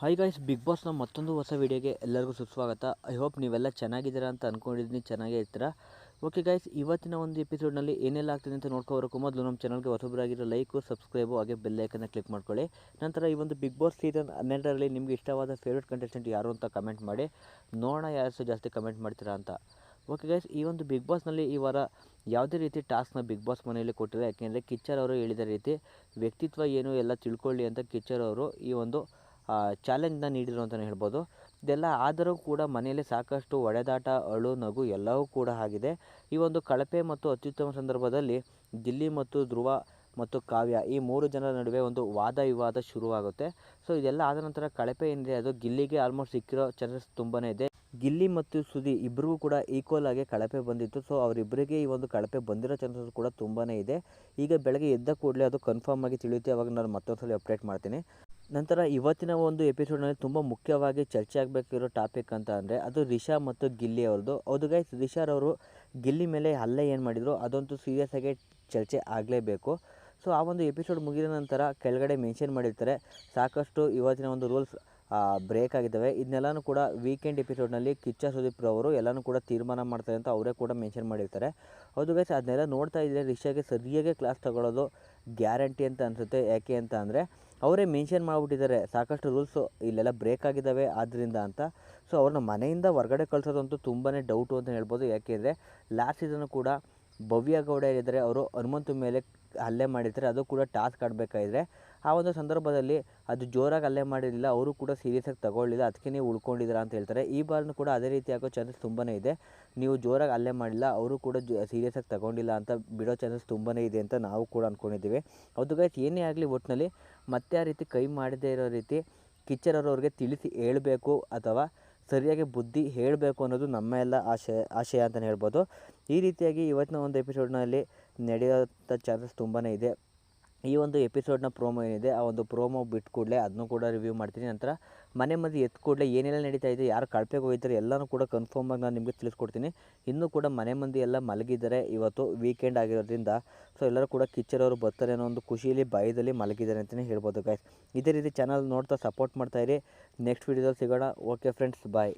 Hi guys big ಬಾಸ್ನ ಮತ್ತೊಂದು ಹೊಸ ವೀಡಿಯೋಗೆ ಎಲ್ಲರಿಗೂ ಸುಸ್ವಾಗತ. ಐ ಹೋಪ್ ನೀವೆಲ್ಲ ಚೆನ್ನಾಗಿದ್ದೀರಾ ಅಂತ ಅಂದ್ಕೊಂಡಿದ್ದೀನಿ ಚೆನ್ನಾಗೇ ಇರ್ತೀರಾ? ಓಕೆ ಗಾಯ್ಸ್ ಇವತ್ತಿನ ಒಂದು ಎಪಿಸೋಡ್ನಲ್ಲಿ ಏನೆಲ್ಲ ಆಗ್ತಿದೆ ಅಂತ ನೋಡ್ಕೋಬರೋಕ್ಕೂ ಮೊದಲು ನಮ್ಮ ಚಾನಲ್ಗೆ ಹೊಸಬರಾಗಿರೋ ಲೈಕು ಸಬ್ಸ್ಕ್ರೈಬು ಹಾಗೆ ಬೆಲ್ಲೈಕನ್ನ ಕ್ಲಿಕ್ ಮಾಡ್ಕೊಳ್ಳಿ. ನಂತರ ಈ ಒಂದು ಬಿಗ್ ಬಾಸ್ ಸೀಸನ್ ಹನ್ನೆರಡರಲ್ಲಿ ನಿಮಗೆ ಇಷ್ಟವಾದ ಫೇವ್ರೇಟ್ ಕಂಟೆಸ್ಟೆಂಟ್ ಯಾರು ಅಂತ ಕಮೆಂಟ್ ಮಾಡಿ. ನೋಡೋಣ ಯಾರು ಜಾಸ್ತಿ ಕಮೆಂಟ್ ಮಾಡ್ತೀರಾ ಅಂತ. ಓಕೆ ಗಾಯ್ಸ್ ಈ ಒಂದು ಬಿಗ್ ಬಾಸ್ನಲ್ಲಿ ಈ ವಾರ ಯಾವುದೇ ರೀತಿ ಟಾಸ್ಕ್ನ ಬಿಗ್ ಬಾಸ್ ಮನೆಯಲ್ಲಿ ಕೊಟ್ಟಿಲ್ಲ. ಯಾಕೆಂದರೆ ಕಿಚ್ಚರ್ ಅವರು ಹೇಳಿದ ರೀತಿ ವ್ಯಕ್ತಿತ್ವ ಏನು ಎಲ್ಲ ತಿಳ್ಕೊಳ್ಳಿ ಅಂತ ಕಿಚ್ಚರ್ ಅವರು ಈ ಒಂದು ಚಾಲೆಂಜ್ನ ನೀಡಿದರು ಅಂತಲೇ ಹೇಳ್ಬೋದು. ಇದೆಲ್ಲ ಆದರೂ ಕೂಡ ಮನೆಯಲ್ಲಿ ಸಾಕಷ್ಟು ಹೊಡೆದಾಟ ಅಳು, ನಗು ಎಲ್ಲವೂ ಕೂಡ ಆಗಿದೆ. ಈ ಒಂದು ಕಳಪೆ ಮತ್ತು ಅತ್ಯುತ್ತಮ ಸಂದರ್ಭದಲ್ಲಿ ದಿಲ್ಲಿ ಮತ್ತು ಧ್ರುವ ಮತ್ತು ಕಾವ್ಯ ಈ ಮೂರು ಜನರ ನಡುವೆ ಒಂದು ವಾದ ವಿವಾದ ಶುರುವಾಗುತ್ತೆ. ಸೊ, ಇದೆಲ್ಲ ಆದ ನಂತರ ಕಳಪೆ ಏನಿದೆ, ಅದು ಗಿಲ್ಲಿಗೆ ಆಲ್ಮೋಸ್ಟ್ ಸಿಕ್ಕಿರೋ ಚಾನ್ಸಸ್ ತುಂಬಾ ಇದೆ. ಗಿಲ್ಲಿ ಮತ್ತು ಸುದಿ ಇಬ್ಬರಿಗೂ ಕೂಡ ಈಕ್ವಲ್ ಆಗಿ ಕಳಪೆ ಬಂದಿತ್ತು. ಸೊ, ಅವರಿಬ್ಬರಿಗೆ ಈ ಒಂದು ಕಳಪೆ ಬಂದಿರೋ ಚಾನ್ಸಸ್ ಕೂಡ ತುಂಬಾ ಇದೆ. ಈಗ ಬೆಳಗ್ಗೆ ಎದ್ದ ಕೂಡಲೇ ಅದು ಕನ್ಫರ್ಮ್ ಆಗಿ ತಿಳಿಯುತ್ತೆ. ಅವಾಗ ನಾನು ಮತ್ತೊಂದು ಸಲ ಅಪ್ಡೇಟ್ ಮಾಡ್ತೀನಿ. ನಂತರ ಇವತ್ತಿನ ಒಂದು ಎಪಿಸೋಡ್ನಲ್ಲಿ ತುಂಬ ಮುಖ್ಯವಾಗಿ ಚರ್ಚೆ ಆಗಬೇಕಿರೋ ಟಾಪಿಕ್ ಅಂತ ಅಂದರೆ ಅದು ರಿಷಾ ಮತ್ತು ಗಿಲ್ಲಿ ಅವ್ರದ್ದು. ಹೌದು ಗೈಸ್ ರಿಷಾರ್ ಅವರು ಗಿಲ್ಲಿ ಮೇಲೆ ಹಲ್ಲೆ ಏನು ಮಾಡಿದರು ಅದಂತೂ ಸೀರಿಯಸ್ ಆಗಿ ಚರ್ಚೆ ಆಗಲೇಬೇಕು. ಸೊ ಆ ಒಂದು ಎಪಿಸೋಡ್ ಮುಗಿದ ನಂತರ ಕೆಳಗಡೆ ಮೆನ್ಷನ್ ಮಾಡಿರ್ತಾರೆ, ಸಾಕಷ್ಟು ಇವತ್ತಿನ ಒಂದು ರೂಲ್ಸ್ ಬ್ರೇಕ್ ಆಗಿದ್ದಾವೆ. ಇದನ್ನೆಲ್ಲನೂ ಕೂಡ ವೀಕೆಂಡ್ ಎಪಿಸೋಡ್ನಲ್ಲಿ ಕಿಚ್ಚ ಸುದೀಪ್ ಅವರು ಎಲ್ಲನೂ ಕೂಡ ತೀರ್ಮಾನ ಮಾಡ್ತಾರೆ ಅಂತ ಅವರೇ ಕೂಡ ಮೆನ್ಷನ್ ಮಾಡಿರ್ತಾರೆ. ಹೌದು ಗೈಸ್ ಅದನ್ನೆಲ್ಲ ನೋಡ್ತಾ ಇದ್ದರೆ ರಿಷಾಗೆ ಸರಿಯಾಗಿ ಕ್ಲಾಸ್ ತಗೊಳ್ಳೋದು ಗ್ಯಾರಂಟಿ ಅಂತ ಅನಿಸುತ್ತೆ. ಯಾಕೆ ಅಂತ ಅಂದರೆ ಅವರೇ ಮೆನ್ಷನ್ ಮಾಡಿಬಿಟ್ಟಿದ್ದಾರೆ. ಸಾಕಷ್ಟು ರೂಲ್ಸು ಇಲ್ಲೆಲ್ಲ ಬ್ರೇಕ್ ಆಗಿದ್ದಾವೆ ಆದ್ದರಿಂದ ಅಂತ. ಸೊ ಅವ್ರನ್ನ ಮನೆಯಿಂದ ಹೊರಗಡೆ ಕಳಿಸೋದಂತೂ ತುಂಬಾ ಡೌಟು ಅಂತ ಹೇಳ್ಬೋದು. ಯಾಕೆಂದರೆ ಲಾಸ್ಟ್ ಸೀಸನ್ನು ಕೂಡ ಭವ್ಯ ಗೌಡ ಏನಿದ್ದಾರೆ ಅವರು ಹನುಮಂತ ಮೇಲೆ ಹಲ್ಲೆ ಮಾಡಿದರೆ ಅದು ಕೂಡ ಟಾಸ್ಕ್ ಆಡಬೇಕಾದ್ರೆ ಆ ಒಂದು ಸಂದರ್ಭದಲ್ಲಿ ಅದು ಜೋರಾಗಿ ಹಲ್ಲೆ ಮಾಡಿರಲಿಲ್ಲ, ಅವರು ಕೂಡ ಸೀರಿಯಸ್ಸಾಗಿ ತಗೊಳ್ಳಿಲ್ಲ, ಅದಕ್ಕೆ ನೀವು ಉಳ್ಕೊಂಡಿದ್ದೀರಾ ಅಂತ ಹೇಳ್ತಾರೆ. ಈ ಬಾರಿನೂ ಕೂಡ ಅದೇ ರೀತಿ ಆಗೋ ಚಾನ್ಸಸ್ ತುಂಬಾ ಇದೆ. ನೀವು ಜೋರಾಗಿ ಹಲ್ಲೆ ಮಾಡಿಲ್ಲ, ಅವರು ಕೂಡ ಸೀರಿಯಸ್ ಸೀರಿಯಸ್ಸಾಗಿ ತಗೊಂಡಿಲ್ಲ ಅಂತ ಬಿಡೋ ಚಾನ್ಸಸ್ ತುಂಬಾ ಇದೆ ಅಂತ ನಾವು ಕೂಡ ಅಂದ್ಕೊಂಡಿದ್ದೀವಿ ಅದು ಗೈಸ್ ಏನೇ ಆಗಲಿ ಒಟ್ಟಿನಲ್ಲಿ ಮತ್ತೆ ಆ ರೀತಿ ಕೈ ಮಾಡದೇ ಇರೋ ರೀತಿ ಕಿಚ್ಚರ್ ಅವ್ರಿಗೆ ತಿಳಿಸಿ ಹೇಳಬೇಕು ಅಥವಾ ಸರಿಯಾಗಿ ಬುದ್ಧಿ ಹೇಳಬೇಕು ಅನ್ನೋದು ನಮ್ಮ ಎಲ್ಲ ಆಶಯ ಆಶಯ ಅಂತಲೇ ಹೇಳ್ಬೋದು. ಈ ರೀತಿಯಾಗಿ ಇವತ್ತಿನ ಒಂದು ಎಪಿಸೋಡ್ನಲ್ಲಿ ನಡೆಯೋಂಥ ಚಾನ್ಸಸ್ ತುಂಬಾ ಇದೆ. ಈ ಒಂದು ಎಪಿಸೋಡ್ನ ಪ್ರೋಮೋ ಏನಿದೆ, ಆ ಒಂದು ಪ್ರೋಮೋ ಬಿಟ್ಟು ಕೂಡಲೇ ಅದನ್ನು ಕೂಡ ರಿವ್ಯೂ ಮಾಡ್ತೀನಿ. ನಂತರ ಮನೆ ಮಂದಿ ಎತ್ತು ಕೂಡಲೇ ಏನೆಲ್ಲ ನಡೀತಾ ಇದೆ, ಯಾರು ಕಳಪೆಗೆ ಹೋಗ್ತಾರೆ ಎಲ್ಲನೂ ಕೂಡ ಕನ್ಫರ್ಮ್ ಆಗಿ ನಾನು ನಿಮಗೆ ತಿಳಿಸ್ಕೊಡ್ತೀನಿ. ಇನ್ನೂ ಕೂಡ ಮನೆ ಮಂದಿ ಎಲ್ಲ ಮಲಗಿದ್ದಾರೆ ಇವತ್ತು ವೀಕೆಂಡ್ ಆಗಿರೋದ್ರಿಂದ. ಸೊ ಎಲ್ಲರೂ ಕೂಡ ಕಿಚ್ಚರವರು ಬರ್ತಾರೆ ಅನ್ನೋ ಒಂದು ಖುಷಿಯಲ್ಲಿ ಭಯದಲ್ಲಿ ಮಲಗಿದ್ದಾರೆ ಅಂತಲೇ ಹೇಳ್ಬೋದು ಗಾಯ್ಸ್ ಇದೇ ರೀತಿ ಚಾನಲ್ ನೋಡ್ತಾ ಸಪೋರ್ಟ್ ಮಾಡ್ತಾಯಿರಿ ನೆಕ್ಸ್ಟ್ ವೀಡಿಯೋದಲ್ಲಿ ಸಿಗೋಣ. Okay friends bye